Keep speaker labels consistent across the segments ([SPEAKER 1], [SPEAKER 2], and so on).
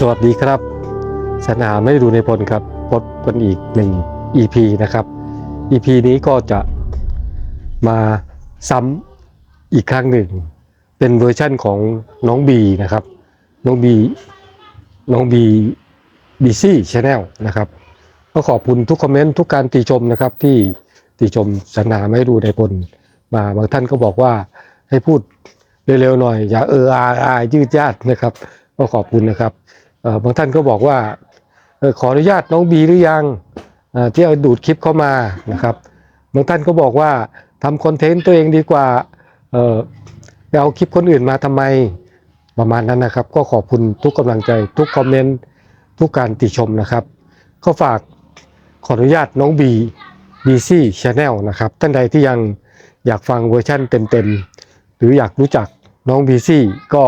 [SPEAKER 1] สวัสดีครับสนามไม่ดูในพลครับพบกันอีกหนึ่ง EP นะครับ EP นี้ก็จะมาซ้ำอีกครั้งหนึ่ง เป็นเวอร์ชั่นของน้องบีนะครับ น้องบีน้องบีบีซี่ชาแนลนะครับก็ขอบคุณทุกคอมเมนต์ทุกการติชมนะครับ ที่ติชมสนามไม่ดูในพลมาบางท่านก็บอกว่าให้พูดเร็วๆหน่อย อย่าเอออาอายืดยาดนะครับ ก็ขอบคุณนะครับ บางท่านก็บอกว่าออขออนุญาตน้องบีหรือยังที่เอาดูดคลิปเข้ามานะครับบางท่านก็บอกว่าทำคอนเทนต์ตัวเองดีกว่าเออไปเอาคลิปคนอื่นมาทำไมประมาณนั้นนะครับ ก็ขอบคุณทุกกำลังใจทุกคอมเมนต์ทุกการติชมนะครับ ก็ฝากขออนุญาตน้องบีบีซี่ชาแนลนะครับ ท่านใดที่ยังอยากฟังเวอร์ชั่นเต็มๆหรืออยากรู้จักน้องบีซี่ก็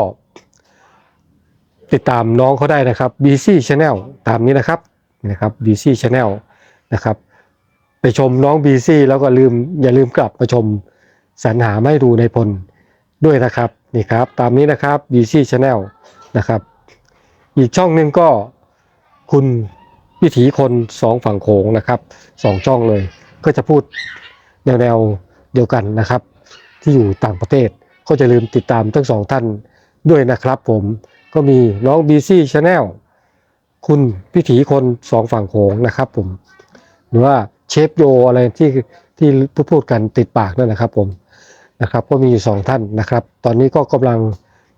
[SPEAKER 1] ติดตามน้องเขาได้นะครับ BC Channel ตามนี้นะครับนะครับ BC Channel นะครับ ไปชมน้อง BC แล้วก็ลืมอย่าลืมกลับมาชมสรรหาไม่ดูในพลด้วยนะครับนี่ครับ ตามนี้นะครับ BC Channel นะครับ อีกช่องหนึ่งก็คุณวิถีคนสองฝั่งโขงนะครับสองช่องเลย ก็จะพูดแนวแนวๆเดียวกันนะครับ ที่อยู่ต่างประเทศก็จะลืมติดตามทั้งสองท่านด้วยนะครับผม ก็มีน้อง BC Channel คุณพิถีคนสองฝั่งโขงนะครับผม หรือว่าเชฟโยอะไรที่ที่พูดพูดกันติดปากนั่นนะครับผมนะครับ ก็มีอยู่สองท่านนะครับ ตอนนี้ก็กำลัง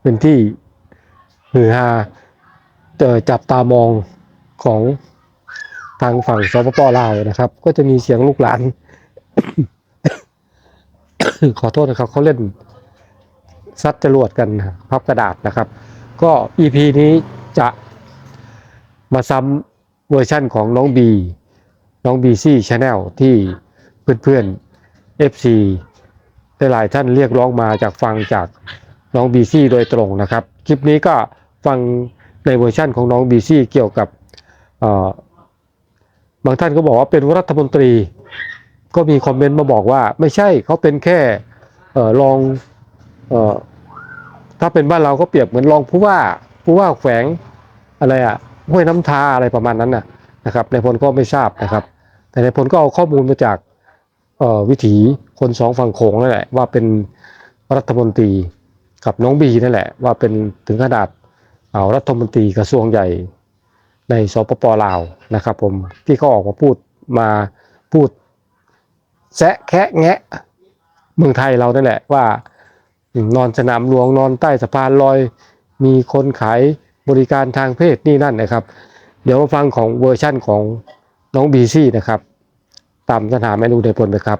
[SPEAKER 1] เป็นที่ฮือฮาเอ่อจับตามองของทางฝั่งสปปลาวนะครับ ก็จะมีเสียงลูกหลาน ขอโทษนะครับเขาเล่นซัดจรวดกันพับกระดาษนะครับ ก็ EP นี้จะมาซ้ำเวอร์ชั่นของน้องบีน้องบีซี่ชาแนลที่เพื่อนๆ FC ได้หลายท่านเรียกร้องมาจากฟังจากน้องบีซี่โดยตรงนะครับ คลิปนี้ก็ฟังในเวอร์ชั่นของน้องบีซี่เกี่ยวกับบางท่านก็บอกว่าเป็นรัฐมนตรี ก็มีคอมเมนต์มาบอกว่าไม่ใช่เขาเป็นแค่ออรองออ ถ้าเป็นบ้านเราก็เปรียบเหมือนรองผู้ว่าผู้ว่าแขวงอะไรอะห้วยน้ำทาอะไรประมาณนั้นน่ะนะครับในพลก็ไม่ทราบนะครับ แต่ในพลก็เอาข้อมูลมาจากวิถีคนสองฝั่งโขงนั่นแหละว่าเป็นรัฐมนตรีกับน้องบีนั่นแหละ ว่าเป็นถึงขนาดเอารัฐมนตรีกระทรวงใหญ่ในสปปลาวนะครับ ผมที่เขาออกมาพูดมาพูดแซะแคะแงะเมืองไทยเรานั่นแหละว่า นอนสนามหลวงนอนใต้สะพานลอย มีคนขายบริการทางเพศนี่นั่นนะครับ เดี๋ยวมาฟังของเวอร์ชั่นของน้องบีซี่นะครับตามสถานเมนูเดพลนะครับ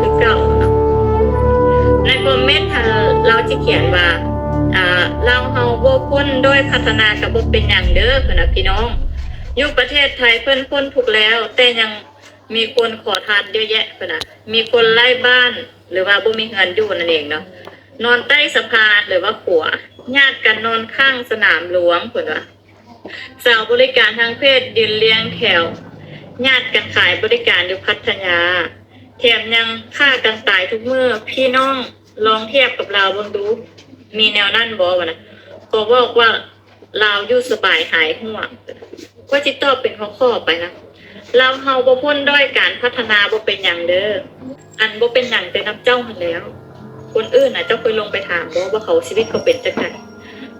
[SPEAKER 2] คือเก่าในคอมเมนต์เราจะเขียนว่าอ่าเราเฮาบ่พ้นด้วยพัฒนากับบ่เป็นอย่างเด้อเพื่อนพี่น้องยู่ประเทศไทยเพิ่นพ้นถูกแล้ว แต่ยัง มีคนขอทานเยอะแยะเพิ่นน่ะมีคนไล่บ้านหรือว่าบ่มีเงินอยู่นั่นเองเนาะนอนใต้สะพานหรือว่าขัวญาติกันนอนข้างสนามหลวงเพิ่นว่าสาวบริการทางเพศยืนเลี้ยงแถวญาติกันขายบริการอยู่พัทยา แถมยังฆ่ากันตายทุกเมื่อพี่น้องลองเทียบกับเราวบิ่งดู มีแนวนั่นบอวะนะบอกว่าเราวอยู่สบายหายห่วงก็จิตตอบเป็นข้อข้อไปนะ เราเฮาบ่พ้นด้อยการพัฒนาบ่เป็นอย่างเด้ออันบ่เป็นอย่างแต่นับเจ้าหันแล้ว คนอื่นน่ะเจ้าเคยลงไปถามบ่ว่าเขาชีวิตเขาเป็นจังได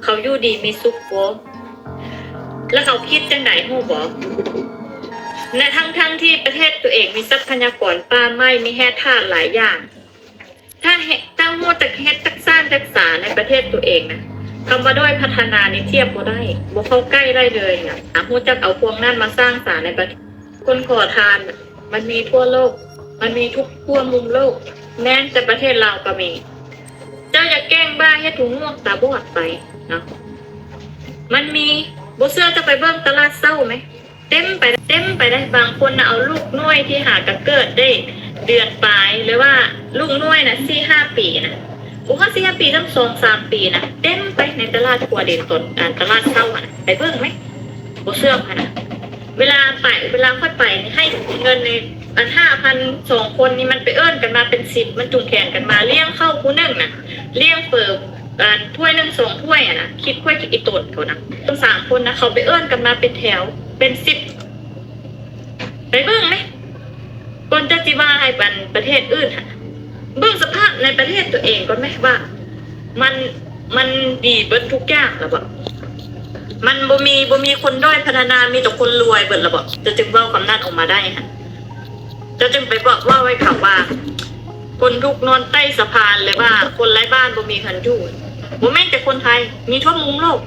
[SPEAKER 2] เขาอยู่ดีมีสุขบ่แล้วเขาคิดจังไดฮู้บ่ในทั้งทั้งที่ประเทศตัวเองมีทรัพยากรป่าไม้มีแร่ธาตุหลายอย่าง ถ้าเฮตั้งมัวแต่เฮ็ดตักสร้างรักษาในประเทศตัวเองนะคำว่าด้อยพัฒนานี่เทียบบ่ได้บ่เข้าใกล้ได้เลยนะหาฮู้จักเอาพวงนั่นมาสร้างสารในประเทศ คนขอทาน มันมีทั่วโลก มันมีทุกทั่วมุมโลก แม้แต่ประเทศเราวก็มี เจ้าอย่าแกล้งบ้าเฮ็ดถุงม่วงตาบอดไปเนาะมันมีบ่เสื้อจะไปเบิ่งตลาดเศร้าไหมเต็มไปเต็มไปได้บางคนนะเอาลูกน้อยที่หากระเกิดได้เดือนปลายหรือว่าลูกน้อยนะสี่ห้าปีนะผมว่าสี่ห้าปีตั้งสองสามปีนะเต็มไปในตลาดกัวเด่นตนตลาดเศร้าอะนะไปเบิ่งไหมบ่เสื่อค่ะนะ เวลาไปเวลาค่อยไถ่ให้เงินในอันห้าพันสองคนนี่มันไปเอิ้นกันมาเป็นสิบมันจุงแขนกันมาเลี้ยงเข้าผู้หนึ่งน่ะเลี้ยงเปิบอ่าถ้วยหนึ่งสองถ้วยอะนะคิดถ้วยอีตดเขานะตั้งสามคนนะเขาไปเอิ้นกันมาเป็นแถวเป็นสิบไปเบิ่งไหมกอนจะจิว่าให้บันประเทศอื่นฮะเบิ่งสภาพในประเทศตัวเองก่อนไหมว่า มันมันดีเบิดทุกอย่างแล้วบอก มันบ่มีบ่มีคนด้อยพัฒนามีแต่คนรวยเบิดแล้วบจะจึงเว้าคำนั้นออกมาได้ฮะจะจึงไปบอกว่าไว้ค่ะว่า คนทุกนอนใต้สะพานเลยว่า คนไร้บ้านบ่มีคันอยู่บ่แม่นแต่คนไทย มีทั่วมุมโลก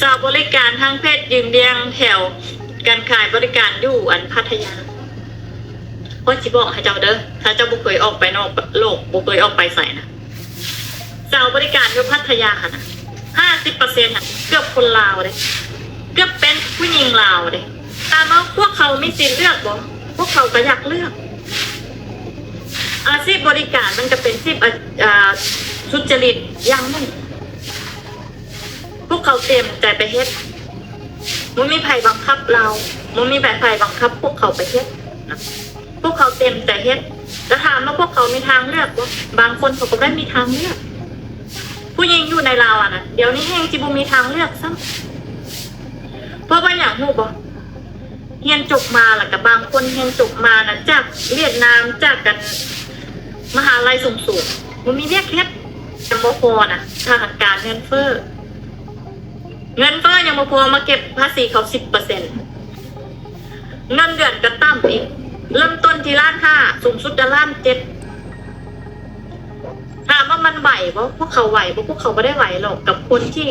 [SPEAKER 2] สาวบริการทางเพศยืนเรียงแถวการขายบริการอยู่อันพัทยาเพราะจิบอกให้เจ้าเด้อถ้าเจ้าบุเคยออกไปนอกโลกบุเคยออกไปใส่นะสาวบริการอยู่พัทยาค่ะนะ คนลาวเลยเกือบเป็นผู้หญิงลาวเลยตามว่าพวกเขาไม่สิเลือกบ่พวกเขาก็อยากเลือก อาชีพบริการมันก็เป็นอาชีพอะอ่าสุจริตอย่างหนึงพวกเขาเต็มใจไปเฮ็ดมันมีไผบังคับเรามันมีแบบไผบังคับ พวกเขาไปเฮ็ดนะพวกเขาเต็มใจเฮ็ดจะถามว่าพวกเขามีทางเลือกบ่บางคนเขาก็ได้มีทางเลือก ผู้หญิงอยู่ในลาวอะนะเดี๋ยวนี้แห้งจิบุมีทางเลือกซ้ำเพราะว่าอย่างหูบ่เฮียนจบมาล่ะกับบางคนเฮียนจบมานะจากเวียดนามจากกันมหาลัยสูงสูงมันมีเรียกเฮ็ดยังบ่พอนะทางการเงินเฟ้อเงินเฟ้อยังบ่พอมาเก็บภาษีเขาสิบเปอร์เซ็นต์เงินเดือนก็ต่ำอีก เริ่มต้นที่ล้านห้าสูงสุดจะล้านเจ็ดามว่ามันไหวปะพวกเขาไหวปะพวกเขาไม่ได้ไหวหรอกกับคนที่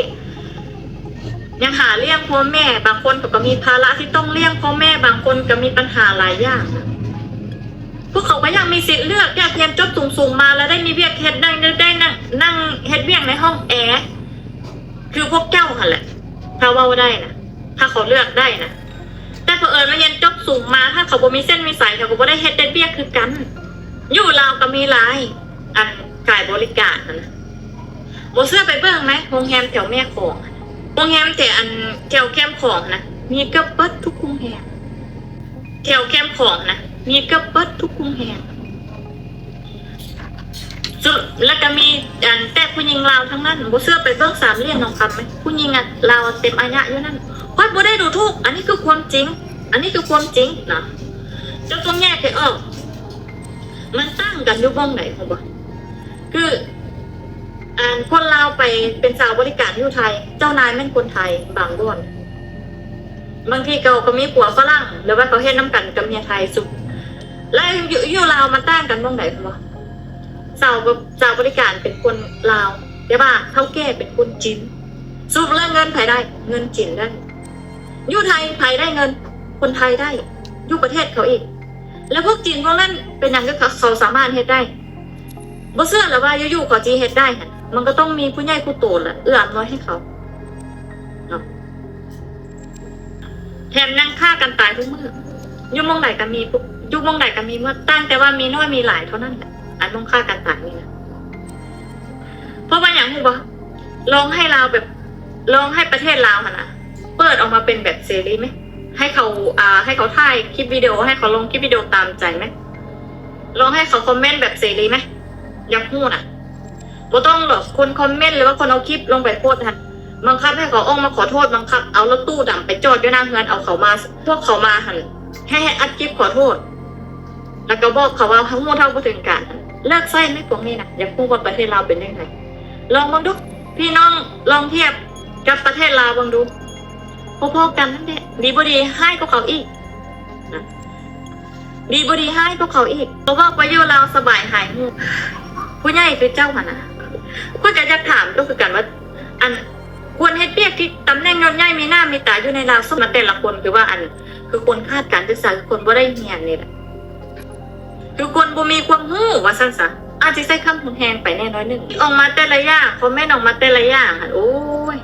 [SPEAKER 2] ยังหาเลี้ยงพ่อแม่ บางคนก็มีภาระที่ต้องเลี้ยงพ่อแม่ บางคนก็มีปัญหาหลายอย่างพวกเขาก็ยังมีสิทธิ์เลือกอยากเรียนจบสูงๆมาแล้วได้มีเวียกเฮ็ดได้ได้นั่งนั่งเฮ็ดเวียกในห้องแอร์คือพวกเจ้าค่ะแหละถ้าว่าได้นะถ้าเขาเลือกได้นะแต่เผอิญมาเรียนจบสูงมา ถ้าเขาบ่มีเส้นมีสายเขาก็บ่ได้เฮ็ดได้เวียกคือกัน อยู่ลาวก็มีหลายอัน ขายบริการนั่นนะโบเสื้อไปเบิ่งไหมโรงแรมแถวแม่ของโรงแรมแต่อันแถวแคมของนะมีกือบเบิดทุกโรงแรมแถวแคมของนะมีกือบเบิดทุกโรงแรมสุดแล้วก็มีอันแต่ผู้หญิงลาวทั้งนั้นโบเสื้อไปเบิ่งสามเหลี่ยมทองคำไหมผู้หญิงอะลาวเต็มอายุอยู่นั่นค่อยโบได้ดูทุก อันนี้คือความจริง อันนี้คือความจริงนะเจะต้องแยกให้ออก มันตั้งกันอยู่บ้องไหนของบ่ คืออ่านคนลาวไปเป็นสาวบริการอยู่ไทย เจ้านายแม่นคนไทยบางร่วนบางทีเขาก็มีผัวฝรั่งหรือว่าเขาเฮ็ดน้ำกันกับเมียไทยสุดแล้วอยู่อยู่ลาวมันต่างกันตรงไหนวะสาวบสาวบริการเป็นคนลาวแต่ว่าเท่าแก่เป็นคนจีนสรุปแล้วเงินไผได้ เงินจีนได้อยู่ไทยไผได้เงิน คนไทยได้อยู่ประเทศเขาอีก แล้วพวกจีนพวกนั้นเป็นอย่างก็เขาเขาสามารถเฮ็ดได้ บ่เชื่อแล้วว่าอยู่ๆเขาจีเฮ็ดได้หันมันก็ต้องมีผู้ใหญ่ผู้โตแหละเอื้ออำนวยให้เขาเนาะแถมนั่งฆ่ากันตายทุกมื้อยู่หมองใดก็มีปุ๊บอยู่หมองใดก็มีเมื่อตั้งแต่ว่ามีน้อยมีหลายเท่านั้นแหละอันต้องฆ่ากันตายนี่นะเพราะว่าอย่างฮู้บ่ลองให้เราวแบบลองให้ประเทศลาวหันนะเปิดออกมาเป็นแบบเสรีไหมให้เขาอ่า ให้เขาถ่ายคลิปวิดีโอให้เขาลงคลิปวิดีโอตามใจไหมลองให้เขาคอมเมนต์แบบเสรีไหม อยากพูดอะบ่ต้องหรอกคนคอมเมนต์หรือว่าคนเอาคลิปลงไปโพสต์ทันบังคับให้เขาออกมาขอโทษบังคับเอารถตู้ดำไปจอดอยู่หน้าเฮือนเอาเขามา พวกเขามาหันให้ให้อัดคลิปขอโทษ แล้วก็บอกเขาว่าทั้งหมดเท่าบ่ถึงการเลิกใส่ไม่พวกนี้นะอยากพูดว่าประเทศลาวเป็นยังไงลองบังดูพี่น้องลองเทียบกับประเทศลาวบังดูพอๆกันนั่นแหละดีบดีให้พวกเขาอีกดีบดีให้พวกเขาอีกเพราะว่าไปอยู่ลาวสบายหายหู ผู้ใหญ่คือเจ้าหันนะก็จะจะถามก็คือกันว่า อันควรให้เปียกที่ตำแหน่งยศใหญ่มีหน้ามีตาอยู่ในลาวสมมาแต่ละคนคือว่าอัน คือคนคาดการศึกษาคือคนบ่ได้เรียนนี่แหละคือคนบ่มีความรู้ว่าซั่นซะอาจจะใช้คำหุนแหงไปแน่น้อยหนึ่งออกมาแต่ละอย่างคอมเมนต์ออกมาแต่ละอย่างหันโอ้ย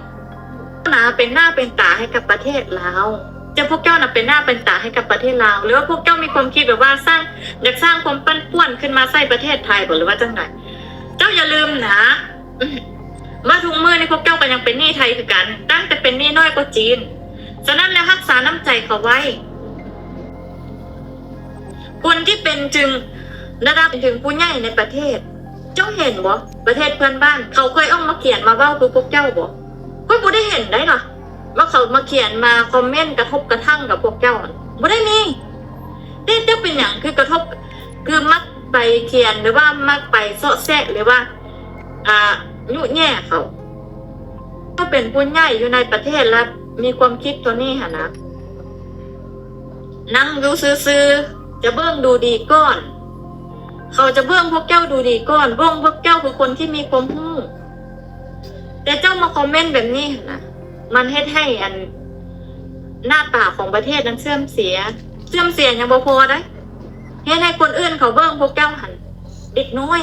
[SPEAKER 2] หนาเป็นหน้าเป็นตาให้กับประเทศลาวจะพวกเจ้าน่ะเป็นหน้าเป็นตาให้กับประเทศลาวหรือว่าพวกเจ้ามีความคิดแบบว่าสร้างอยากสร้างความปั้นป่วนขึ้นมาใส่ประเทศไทยบ่หรือว่าจังได เจ้าอย่าลืมนะว่าทุกมือในพวกเจ้าก็ยังเป็นหนี้ไทยคือกัน ตั้งแต่เป็นหนี้น้อยกว่าจีน ฉะนั้นแล้วรักษาน้ำใจเขาไว้ คนที่เป็นจึงระดับถึงผู้ใหญ่ในประเทศ เจ้าเห็นบ่ประเทศเพื่อนบ้าน เขาเคยอ้อมาเขียนมาเว้าคือพวกเจ้าบ่ก็บ่ได้เห็นได้หรอว่าเขามาเขียนมาคอมเมนต์กระทบกระทั่งกับพวกเจ้าบ่ได้มีเด้เจ้าเป็นอย่างคือกระทบคือมัก ไปเขียนหรือว่ามักไปเสาะแซะหรือว่า อ่ายุแย่เขาถ้าเป็นผู้ใหญ่อยู่ในประเทศแล้วมีความคิดตัวนี้หะนะนั่งดูซื่อๆจะเบิ่งดูดีก่อน เขาจะเบิ่งพวกเจ้าดูดีก่อนเบิ่งพวกเจ้าคือคนที่มีความรู้แต่เจ้ามาคอมเมนต์แบบนี้นนะมันเฮ็ดให้อันหน้าตาของประเทศนั้นเสื่อมเสีย เสื่อมเสียยังบ่พอได้ เฮ็ดให้คนอื่นเขาเบิ่งพวกเจ้าหันเด็กน้อย